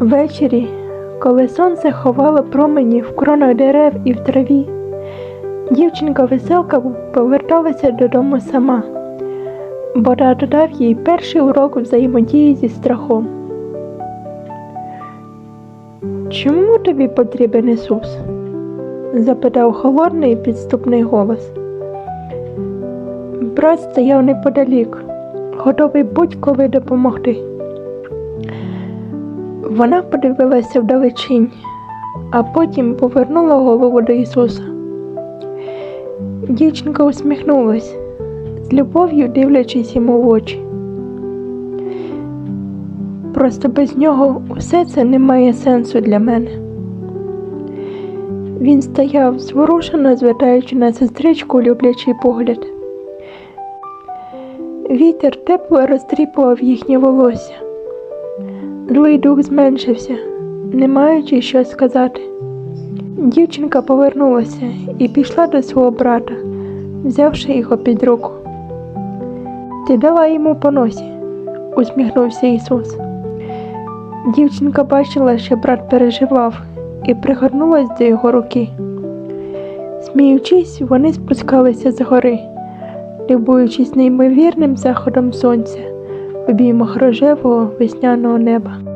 Ввечері, коли сонце ховало промені в кронах дерев і в траві, дівчинка веселка поверталася додому сама, бо тато дав їй перший урок взаємодії зі страхом. Чому тобі потрібен Ісус? запитав холодний підступний голос. Брат стояв неподалік, готовий будь-коли допомогти. Вона подивилася вдалечінь, а потім повернула голову до Ісуса. Дівчинка усміхнулась, з любов'ю дивлячись йому в очі. Просто без нього усе це не має сенсу для мене. Він стояв, зворушено звертаючи на сестричку люблячий погляд. Вітер тепло розтріпував їхнє волосся. Злий дух зменшився, не маючи що сказати. Дівчинка повернулася і пішла до свого брата, взявши його під руку. Ти дала йому по носі, усміхнувся Ісус. Дівчинка бачила, що брат переживав, і пригорнулась до його руки. Сміючись, вони спускалися з гори, любуючись неймовірним заходом сонця обіймах рожевого весняного неба.